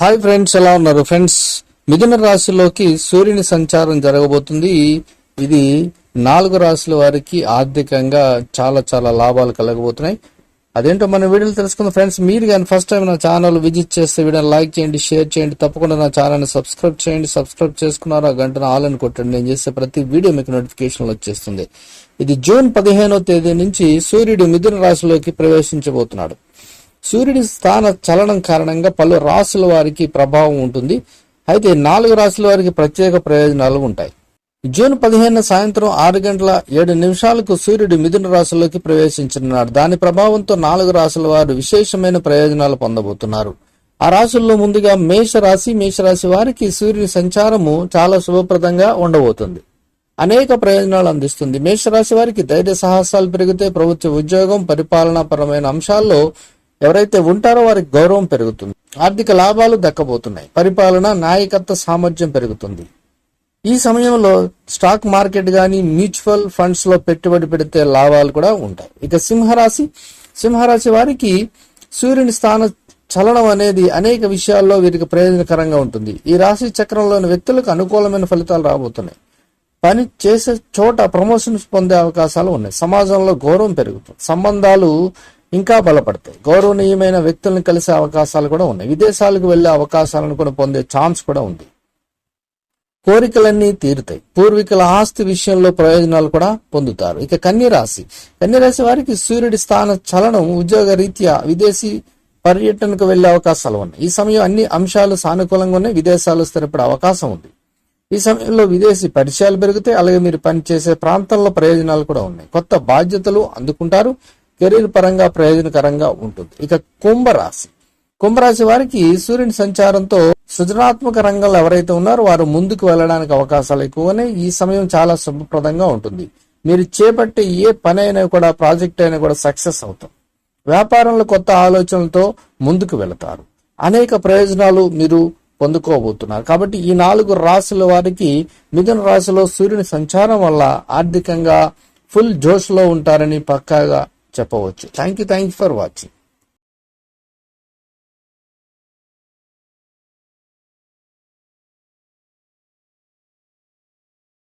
Hi friends ఎలా ఉన్నారు? Friends మిథున రాశిలోకి సూర్యుని సంచారం జరగబోతుంది. ఇది నాలుగు రాశుల వారికి ఆర్థికంగా చాలా చాలా లాభాలు కలగబోతున్నాయి. అదేంటో మన వీడియోలు తెలుసుకుందాం. ఫ్రెండ్స్ మీరు కానీ ఫస్ట్ టైం నా ఛానల్ విజిట్ చేస్తే వీడియోని లైక్ చేయండి షేర్ చేయండి. తప్పకుండా నా ఛానల్ని సబ్స్క్రైబ్ చేయండి. సబ్స్క్రైబ్ చేసుకున్నారు ఆ గంటను ఆల్ అని కొట్టండి. నేను చేసే ప్రతి వీడియో మీకు నోటిఫికేషన్ వచ్చేస్తుంది. ఇది జూన్ పదిహేనో తేదీ నుంచి సూర్యుడు మిథున రాశిలోకి ప్రవేశించబోతున్నాడు. సూర్యుడి స్థాన చలనం కారణంగా పలు రాశుల వారికి ప్రభావం ఉంటుంది. అయితే నాలుగు రాశుల వారికి ప్రత్యేక ప్రయోజనాలు ఉంటాయి. జూన్ పదిహేను సాయంత్రం ఆరు గంటల ఏడు నిమిషాలకు సూర్యుడు మిథున రాశిలోకి ప్రవేశించనున్నాడు దాని ప్రభావంతో నాలుగు రాశుల వారు విశేషమైన ప్రయోజనాలు పొందబోతున్నారు. ఆ రాశుల్లో ముందుగా మేష రాశి మేషరాశి వారికి సూర్యుని సంచారము చాలా శుభప్రదంగా ఉండబోతుంది. అనేక ప్రయోజనాలు అందిస్తుంది. మేషరాశి వారికి ధైర్య సాహసాలు పెరిగితే ప్రభుత్వ ఉద్యోగం పరిపాలనా పరమైన అంశాల్లో ఎవరైతే ఉంటారో వారికి గౌరవం పెరుగుతుంది. ఆర్థిక లాభాలు దక్కబోతున్నాయి. పరిపాలన నాయకత్వ సామర్థ్యం పెరుగుతుంది. ఈ సమయంలో స్టాక్ మార్కెట్ కానీ మ్యూచువల్ ఫండ్స్లో పెట్టుబడి పెడితే లాభాలు కూడా ఉంటాయి. ఇక సింహరాశి సింహరాశి వారికి సూర్యుని స్థాన చలనం అనేది అనేక విషయాల్లో వీరికి ప్రయోజనకరంగా ఉంటుంది. ఈ రాశి చక్రంలోని వ్యక్తులకు అనుకూలమైన ఫలితాలు రాబోతున్నాయి. పని చేసే చోట ప్రమోషన్స్ పొందే అవకాశాలు ఉన్నాయి. సమాజంలో గౌరవం పెరుగుతుంది. సంబంధాలు ఇంకా బలపడతాయి. గౌరవనీయమైన వ్యక్తులను కలిసే అవకాశాలు కూడా ఉన్నాయి. విదేశాలకు వెళ్ళే అవకాశాలను కూడా పొందే ఛాన్స్ కూడా ఉంది. కోరికలన్నీ తీరుతాయి. పూర్వీకుల ఆస్తి విషయంలో ప్రయోజనాలు కూడా పొందుతారు. ఇక కన్యరాశి. కన్యరాశి వారికి సూర్యుడి స్థాన చలనం ఉద్యోగ రీత్యా విదేశీ పర్యటనకు వెళ్ళే అవకాశాలు ఉన్నాయి. ఈ సమయం అన్ని అంశాలు సానుకూలంగా ఉన్నాయి. విదేశాలు స్థిరపడే అవకాశం ఉంది. ఈ సమయంలో విదేశీ పరిచయాలు పెరిగితే అలాగే మీరు పనిచేసే ప్రాంతంలో ప్రయోజనాలు కూడా ఉన్నాయి. కొత్త బాధ్యతలు అందుకుంటారు. కెరీర్ పరంగా ప్రయోజనకరంగా ఉంటుంది. ఇక కుంభరాశి. కుంభరాశి వారికి సూర్యుని సంచారంతో సృజనాత్మక రంగంలో ఎవరైతే ఉన్నారో వారు ముందుకు వెళ్ళడానికి అవకాశాలు ఎక్కువనే ఈ సమయం చాలా శుభప్రదంగా ఉంటుంది. మీరు చేపట్టే ఏ పని అయినా కూడా ప్రాజెక్ట్ అయినా కూడా సక్సెస్ అవుతాం. వ్యాపారంలో కొత్త ఆలోచనలతో ముందుకు వెళతారు. అనేక ప్రయోజనాలు మీరు పొందుకోబోతున్నారు. కాబట్టి ఈ నాలుగు రాశుల వారికి మిథున రాశిలో సూర్యుని సంచారం వల్ల ఆర్థికంగా ఫుల్ జోష్లో ఉంటారని పక్కాగా చెప్పవచ్చు. Thank you thank you for watching